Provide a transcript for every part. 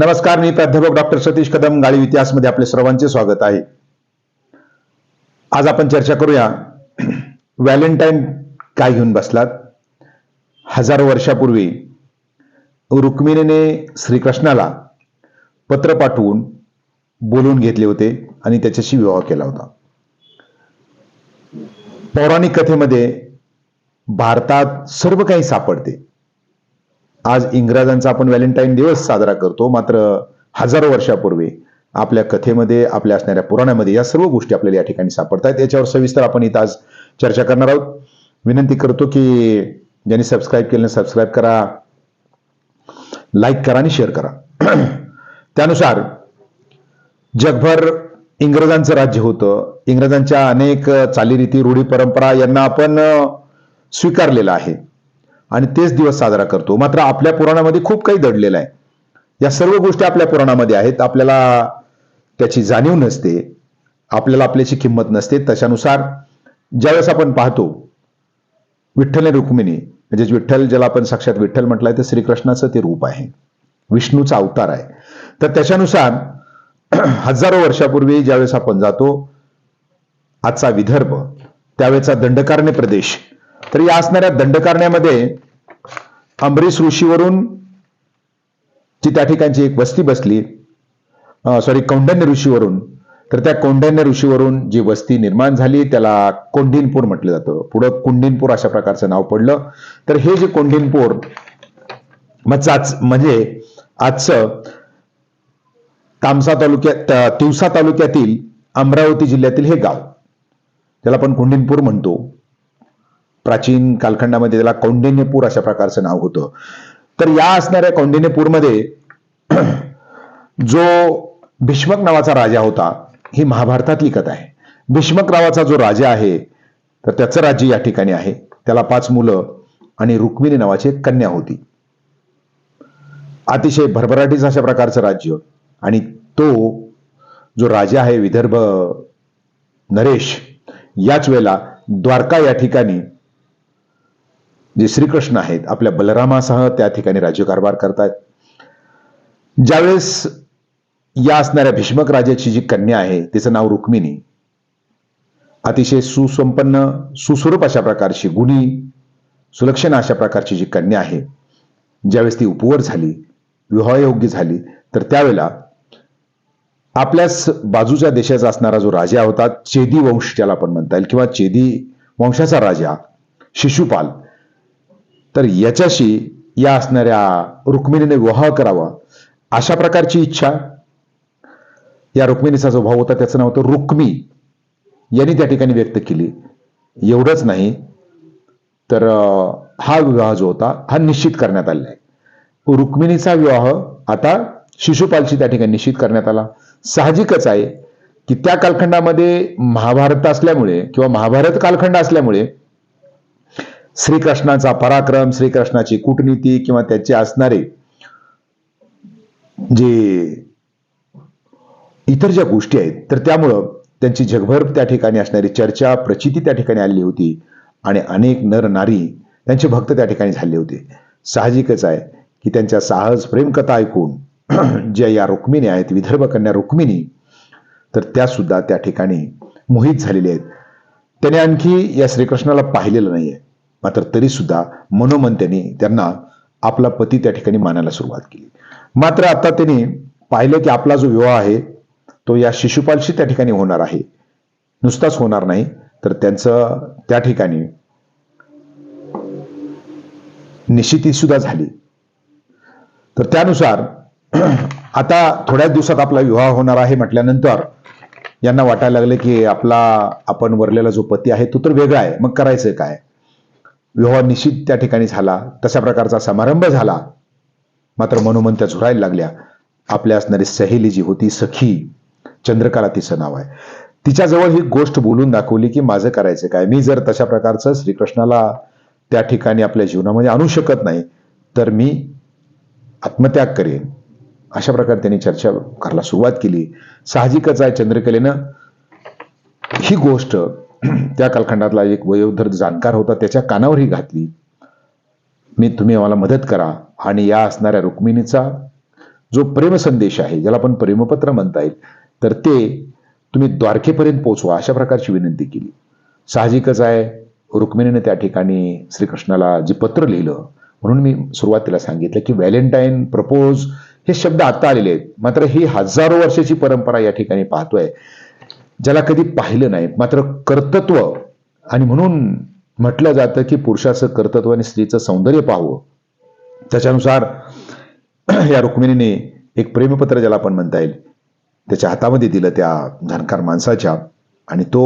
नमस्कार मी प्राध्यापक डॉक्टर सतीश कदम गाळी इतिहासमध्ये आपले सर्वांचे स्वागत आहे. आज आपण चर्चा करूया व्हॅलेंटाईन काय घेऊन बसलात? हजारो वर्षापूर्वी रुक्मिणीने श्रीकृष्णाला पत्र पाठवून बोलून घेतले होते आणि त्याच्याशी विवाह केला होता. पौराणिक कथेमध्ये भारतात सर्व काही सापडते. आज इंग्रजांचा आपण व्हॅलेंटाईन दिवस साजरा करतो मात्र हजारो वर्षापूर्वी आपल्या कथेमध्ये आपल्या असणाऱ्या पुराणामध्ये या सर्व गोष्टी आपल्याला या ठिकाणी सापडतात याच्यावर सविस्तर आपण इथं आज चर्चा करणार आहोत. विनंती करतो की ज्यांनी सबस्क्राईब केलं सबस्क्राईब करा. लाईक करा आणि शेअर करा. त्यानुसार जगभर इंग्रजांचं राज्य होतं. इंग्रजांच्या अनेक चालीरीती रूढी परंपरा यांना आपण स्वीकारलेलं आहे. आणि तेच दिवस साजरा करतो. मात्र आपल्या पुराणामध्ये खूप काही दडलेलं आहे. या सर्व गोष्टी आपल्या पुराणामध्ये आहेत. आपल्याला त्याची जाणीव नसते. आपल्याला आपल्याची किंमत नसते. तशानुसार ज्यावेळेस आपण पाहतो विठ्ठल रुक्मिणी म्हणजे विठ्ठल ज्याला आपण साक्षात विठ्ठल म्हटलंय तर श्रीकृष्णाचं ते रूप आहे. विष्णूचा अवतार आहे. तर त्याच्यानुसार हजारो वर्षापूर्वी ज्यावेळेस आपण जातो आजचा विदर्भ त्यावेळेचा दंडकारण्य प्रदेश तर या असणाऱ्या दंडकारण्यामध्ये अंबरीश ऋषीवरून जी त्या ठिकाणची एक वस्ती बसली सॉरी कौंडन्य ऋषीवरून तर त्या कौंडन्य ऋषीवरून जी वस्ती निर्माण झाली त्याला कोंडिनपूर म्हटलं जातं. पुढं कुंडिनपूर अशा प्रकारचं नाव पडलं. तर हे जे कोंडिनपूर म्हणजे आजचं तामसा तालुक्यात तिवसा तालुक्यातील अमरावती जिल्ह्यातील हे गाव त्याला आपण कुंडिनपूर म्हणतो. प्राचीन कालखंडामध्ये त्याला कौंडिन्यपूर अशा प्रकारचं नाव होतं. तर या असणाऱ्या कौंडिन्यपूरमध्ये जो भीष्मक नावाचा राजा होता ही महाभारतातली कथा आहे. भीष्मक नावाचा जो राजा आहे तर त्याचं राज्य या ठिकाणी आहे. त्याला पाच मुलं आणि रुक्मिणी नावाची एक कन्या होती. अतिशय भरभराटीच अशा प्रकारचं राज्य. आणि तो जो राजा आहे विदर्भ नरेश याच वेळेला द्वारका या ठिकाणी जे श्रीकृष्ण आहेत आपल्या बलरामासह त्या ठिकाणी राज्यकारभार करतायत. ज्यावेळेस या असणाऱ्या भीष्मक राजाची जी कन्या आहे तिचं नाव रुक्मिणी अतिशय सुसंपन्न सुस्वरूप अशा प्रकारची गुणी सुलक्षण अशा प्रकारची जी कन्या आहे ज्यावेळेस ती उपवर झाली विवाहयोग्य झाली तर त्यावेळेला आपल्याच बाजूच्या देशाचा असणारा जो राजा होता चेदी वंश ज्याला आपण म्हणता येईल किंवा चेदी वंशाचा राजा शिशुपाल तर याच्याशी या असणाऱ्या रुक्मिणीने विवाह करावा अशा प्रकारची इच्छा. या रुक्मिणीचा जो भाव होता त्याचं नाव होतं रुक्मी. यांनी त्या ठिकाणी व्यक्त केली. एवढंच नाही तर हा विवाह जो होता हा निश्चित करण्यात आलेला आहे. रुक्मिणीचा विवाह आता शिशुपालशी त्या ठिकाणी निश्चित करण्यात आला. साहजिकच आहे की त्या कालखंडामध्ये महाभारत असल्यामुळे किंवा महाभारत कालखंड असल्यामुळे श्रीकृष्णाचा पराक्रम श्रीकृष्णाची कूटनीती किंवा त्याचे असणारे जे इतर ज्या गोष्टी आहेत तर त्यामुळं त्यांची जगभर त्या ठिकाणी असणारी चर्चा प्रचिती त्या ठिकाणी आली होती आणि अनेक नर नारी त्यांचे भक्त त्या ठिकाणी झाले होते. साहजिकच आहे की त्यांच्या साहस प्रेमकथा ऐकून ज्या या रुक्मिणी आहेत विदर्भ कन्या रुक्मिणी तर त्या सुद्धा त्या ठिकाणी मोहित झालेल्या आहेत. त्याने आणखी या श्रीकृष्णाला पाहिलेलं नाहीये. मात्र तरी सुद्धा मनोमन त्यांनी त्यांना आपला पती त्या ठिकाणी मानायला सुरुवात केली. मात्र आता त्यांनी पाहिलं की आपला जो विवाह आहे तो या शिशुपालशी त्या ठिकाणी होणार आहे. नुसताच होणार नाही तर त्यांचं त्या ठिकाणी निश्चिती सुद्धा झाली. तर त्यानुसार आता थोड्याच दिवसात आपला विवाह होणार आहे म्हटल्यानंतर यांना वाटायला लागले की आपला आपण वरलेला जो पती आहे तो तर वेगळा आहे. मग करायचं काय? विवाह निश्चित त्या ठिकाणी झाला तशा प्रकारचा समारंभ झाला. मात्र मनोमन त्या झुरायला लागल्या. आपल्या असणारी सहेली जी होती सखी चंद्रकला तिचं नाव आहे. तिच्याजवळ ही गोष्ट बोलून दाखवली की माझं करायचं काय? मी जर तशा प्रकारचं श्रीकृष्णाला त्या ठिकाणी आपल्या जीवनामध्ये आणू शकत नाही तर मी आत्मत्याग करेन. अशा प्रकारे त्यांनी चर्चा करायला सुरुवात केली. साहजिकच आहे चंद्रकलेनं ही गोष्ट त्या कालखंडातला एक वयोधर जाणकार होता त्याच्या कानावरही घातली. मी तुम्ही आम्हाला मदत करा. आणि या असणाऱ्या रुक्मिणीचा जो प्रेमसंदेश आहे ज्याला आपण प्रेमपत्र म्हणता येईल तर ते तुम्ही द्वारकेपर्यंत पोहोचवा अशा प्रकारची विनंती केली. साहजिकच आहे रुक्मिणीने त्या ठिकाणी श्रीकृष्णाला जे पत्र लिहिलं म्हणून मी सुरुवातीला सांगितलं की व्हॅलेंटाईन प्रपोज हे शब्द आता आलेले आहेत. मात्र ही हजारो वर्षाची परंपरा या ठिकाणी पाहतोय. ज्याला कधी पाहिलं नाही मात्र कर्तत्व. आणि म्हणून म्हटलं जातं की पुरुषाचं कर्तत्व आणि स्त्रीचं सौंदर्य पाहावं. त्याच्यानुसार या रुक्मिणीने एक प्रेमपत्र ज्याला आपण म्हणता येईल त्याच्या हातामध्ये दिलं त्या जाणकार माणसाच्या आणि तो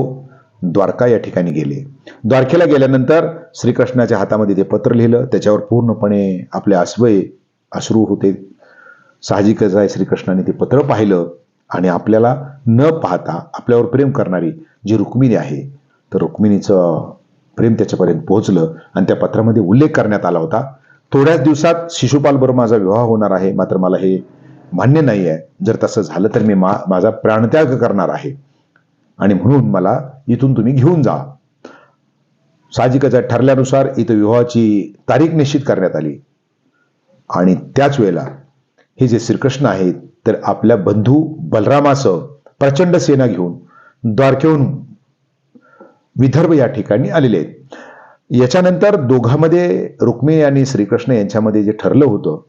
द्वारका या ठिकाणी गेले. द्वारकेला गेल्यानंतर श्रीकृष्णाच्या हातामध्ये ते पत्र लिहिलं त्याच्यावर पूर्णपणे आपले आसवय अश्रू होते. साहजिकच आहे श्रीकृष्णाने ते पत्र पाहिलं. आणि आपल्याला न पाहता आपल्यावर प्रेम करणारी जी रुक्मिणी आहे तर रुक्मिणीचं प्रेम त्याच्यापर्यंत पोहोचलं आणि त्या पत्रामध्ये उल्लेख करण्यात आला होता थोड्याच दिवसात शिशुपालबरोबर माझा विवाह होणार आहे मात्र मला हे मान्य नाही आहे. जर तसं झालं तर मी मा माझा प्राणत्याग करणार आहे. आणि म्हणून मला इथून तुम्ही घेऊन जा. साहजिकच ठरल्यानुसार इथं विवाहाची तारीख निश्चित करण्यात आली. आणि त्याच वेळेला हे जे श्रीकृष्ण आहेत तर आपल्या बंधू बलरामासह प्रचंड सेना घेऊन द्वारकेहून विदर्भ या ठिकाणी आलेले आहेत. याच्यानंतर दोघांमध्ये रुक्मिणी आणि श्रीकृष्ण यांच्यामध्ये जे ठरलं होतं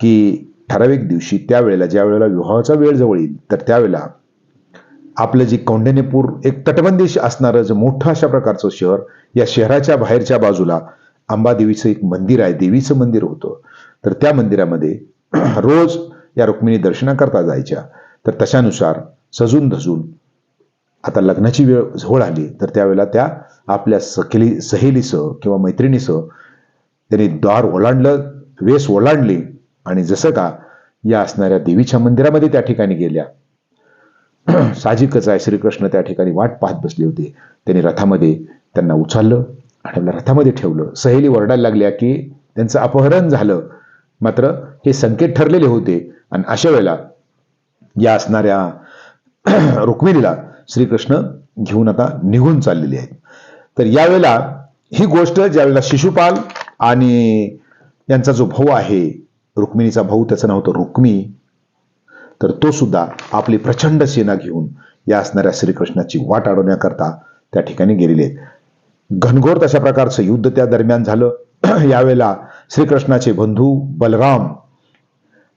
की ठराविक दिवशी त्यावेळेला ज्या वेळेला विवाहाचा वेळ जवळ येईल तर त्यावेळेला आपलं जे कौंडण्यपूर एक तटबंदी असणारं जे मोठं अशा प्रकारचं शहर या शहराच्या बाहेरच्या बाजूला अंबादेवीचं एक मंदिर आहे देवीचं मंदिर होतं. तर त्या मंदिरामध्ये रोज या रुक्मिणी दर्शनाकरता जायच्या. तर तशानुसार सजून धजून आता लग्नाची वेळ झोळ आली तर त्यावेळेला त्या आपल्या सखेली सहेलीसह किंवा मैत्रिणीसह त्यांनी द्वार ओलांडलं वेस ओलांडली आणि जसं का या असणाऱ्या देवीच्या मंदिरामध्ये त्या ठिकाणी गेल्या. साहजिकच आहे श्रीकृष्ण त्या ठिकाणी वाट पाहत बसले होते. त्यांनी रथामध्ये त्यांना उचललं आणि रथामध्ये ठेवलं. सहेली ओरडायला लागल्या की त्यांचं अपहरण झालं. मात्र हे संकेत ठरलेले होते आणि अशा वेळेला या असणाऱ्या रुक्मिणीला श्रीकृष्ण घेऊन आता निघून चाललेले आहेत. तर यावेळेला ही गोष्ट ज्यावेळेला शिशुपाल आणि यांचा जो भाऊ आहे रुक्मिणीचा भाऊ त्याचं नाव होतं रुक्मी तर तो सुद्धा आपली प्रचंड सेना घेऊन या असणाऱ्या श्रीकृष्णाची वाट अडवण्याकरता त्या ठिकाणी गेलेले आहेत. घनघोर तशा प्रकारचं युद्ध त्या दरम्यान झालं. यावेळेला श्रीकृष्णाचे बंधू बलराम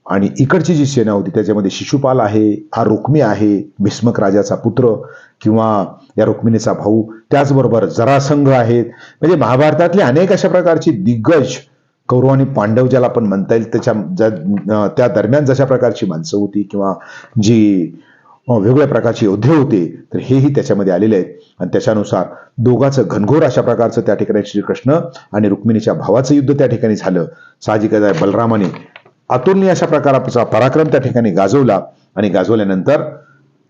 आणि इकडची जी सेना होती त्याच्यामध्ये शिशुपाल आहे हा रुक्मी आहे भीष्मक राजाचा पुत्र किंवा या रुक्मिणीचा भाऊ त्याचबरोबर जरासंघ आहेत. म्हणजे महाभारतातली अनेक अशा प्रकारची दिग्गज कौरव आणि पांडव ज्याला आपण म्हणता येईल त्याच्या त्या दरम्यान जशा प्रकारची माणसं होती किंवा जी वेगवेगळ्या प्रकारचे योद्धे होते तर हेही त्याच्यामध्ये आलेले आहेत. आणि त्याच्यानुसार दोघांचं घनघोर अशा प्रकारचं त्या ठिकाणी श्रीकृष्ण आणि रुक्मिणीच्या भावाचं युद्ध त्या ठिकाणी झालं. साहजिकच आहे बलरामाने अतुलनीय अशा प्रकारचा पराक्रम त्या ठिकाणी गाजवला आणि गाजवल्यानंतर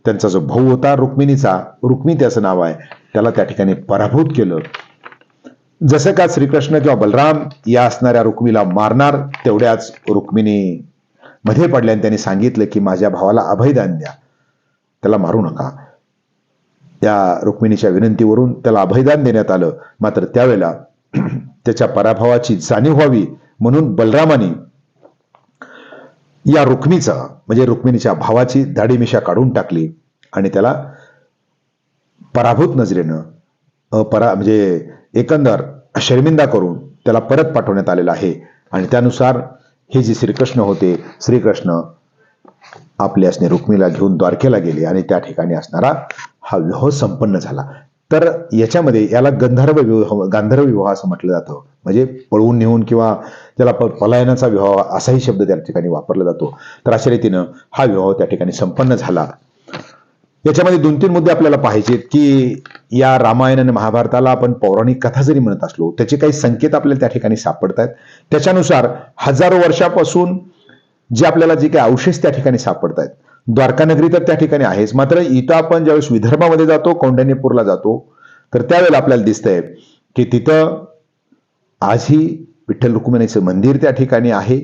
त्यांचा जो भाऊ होता रुक्मिणीचा रुक्मी त्याचं नाव आहे त्याला त्या ठिकाणी पराभूत केलं. जसं का श्रीकृष्ण किंवा बलराम या असणाऱ्या रुक्मीला मारणार तेवढ्याच रुक्मिणी मध्ये पडल्याने त्यांनी सांगितलं की माझ्या भावाला अभयदान द्या. त्याला मारू नका. त्या रुक्मिणीच्या विनंतीवरून त्याला अभयदान देण्यात आलं. मात्र त्यावेळेला त्याच्या पराभवाची जाणीव व्हावी म्हणून बलरामाने या रुक्मीचा म्हणजे रुक्मिणीच्या भावाची दाढीमिशा काढून टाकली आणि त्याला पराभूत नजरेनं परा म्हणजे एकंदर शर्मिंदा करून त्याला परत पाठवण्यात आलेला आहे. आणि त्यानुसार हे जे श्रीकृष्ण होते श्रीकृष्ण आपल्या असणे रुक्मीला घेऊन द्वारकेला गेले आणि त्या ठिकाणी असणारा हा विवाह संपन्न झाला. तर याच्यामध्ये याला गंधर्व विवाह गांधर्व विवाह असं म्हटलं जातं. म्हणजे पळवून नेऊन किंवा त्याला पलायनाचा विवाह असाही शब्द त्या ठिकाणी वापरला जातो. तर अशा रीतीनं हा विवाह त्या ठिकाणी संपन्न झाला. याच्यामध्ये दोन तीन मुद्दे आपल्याला पाहिजेत की या रामायण आणि महाभारताला आपण पौराणिक कथा जरी म्हणत असलो त्याचे काही संकेत आपल्याला त्या ठिकाणी सापडत आहेत त्याच्यानुसार हजारो वर्षापासून जे आपल्याला जे काही अवशेष त्या ठिकाणी सापडत आहेत द्वारकानगरी तर त्या ठिकाणी आहेच. मात्र इथं आपण ज्यावेळेस विदर्भामध्ये जातो कौंडण्यपूरला जातो तर त्यावेळेला आपल्याला दिसतंय की तिथं आजही विठ्ठल रुक्मिणीचं मंदिर त्या ठिकाणी आहे.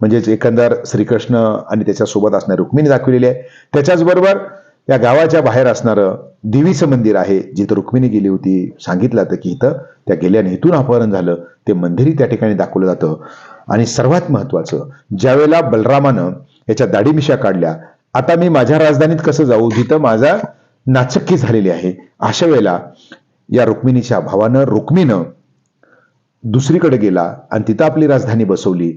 म्हणजेच एकंदर श्रीकृष्ण आणि त्याच्यासोबत असणारी रुक्मिणी दाखवलेली आहे. त्याच्याचबरोबर या गावाच्या बाहेर असणारं देवीचं मंदिर आहे जिथं रुक्मिणी गेली होती सांगितलं जातं की इथं त्या गेल्याने इथून अपहरण झालं ते मंदिरही त्या ठिकाणी दाखवलं जातं. आणि सर्वात महत्वाचं ज्यावेळेला बलरामानं याच्या दाढीमिशा काढल्या आता मी माझ्या राजधानीत कसं जाऊ? जिथं माझा नाचक्की झालेली आहे. अशा वेळेला या रुक्मिणीच्या भावानं रुक्मीनं दुसरीकडे गेला आणि तिथं आपली राजधानी बसवली.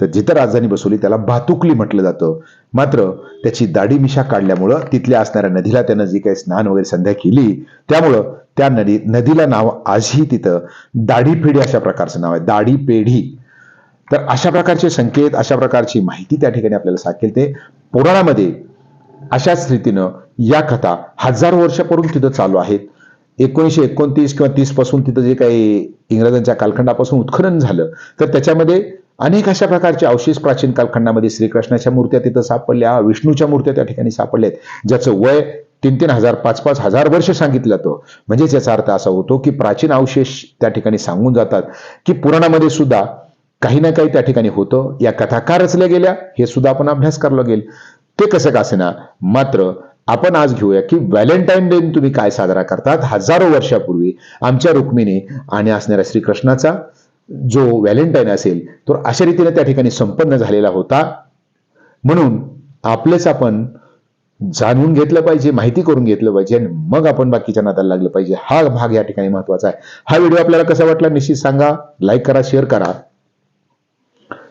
तर जिथं राजधानी बसवली त्याला भातुकली म्हटलं जातं. मात्र त्याची दाढी मिशा काढल्यामुळं तिथल्या असणाऱ्या नदीला त्यानं जी काही स्नान वगैरे संध्या केली त्यामुळं त्या नदी नदीला नाव आजही तिथं दाढी पेढी अशा प्रकारचं नाव आहे. दाढी पेढी तर अशा प्रकारचे संकेत अशा प्रकारची माहिती त्या ठिकाणी आपल्याला साकेल ते पुराणामध्ये अशाच रीतीनं या कथा हजारो वर्षापूर्वी तिथं चालू आहेत. एकोणीसशे एकोणतीस किंवा तीसपासून तिथं जे काही इंग्रजांच्या कालखंडापासून उत्खनन झालं तर त्याच्यामध्ये अनेक अशा प्रकारचे अवशेष प्राचीन कालखंडामध्ये श्रीकृष्णाच्या मूर्त्या तिथं सापडल्या विष्णूच्या मूर्त्या त्या ठिकाणी सापडल्यात. ज्याचं वय तीन तीन हजार पाच पाच हजार वर्ष सांगितलं जातं. म्हणजेच याचा अर्थ असा होतो की प्राचीन अवशेष त्या ठिकाणी सांगून जातात की पुराणामध्ये सुद्धा काही ना काही त्या ठिकाणी होतं. या कथा का रचल्या गेल्या हे सुद्धा आपण अभ्यास करायला गेल ते कसं का असेना? मात्र आपण आज घेऊया की व्हॅलेंटाईन डे तुम्ही काय साजरा करतात हजारो वर्षापूर्वी आमच्या रुक्मिणी आणि असणाऱ्या श्रीकृष्णाचा जो व्हॅलेंटाईन असेल तो अशा रीतीने त्या ठिकाणी संपन्न झालेला होता. म्हणून आपलेच आपण जाणून घेतलं पाहिजे माहिती करून घेतलं पाहिजे आणि मग आपण बाकीच्या नात्याला लागलं पाहिजे. हा भाग या ठिकाणी महत्त्वाचा आहे. हा व्हिडिओ आपल्याला कसा वाटला निश्चित सांगा. लाईक करा शेअर करा.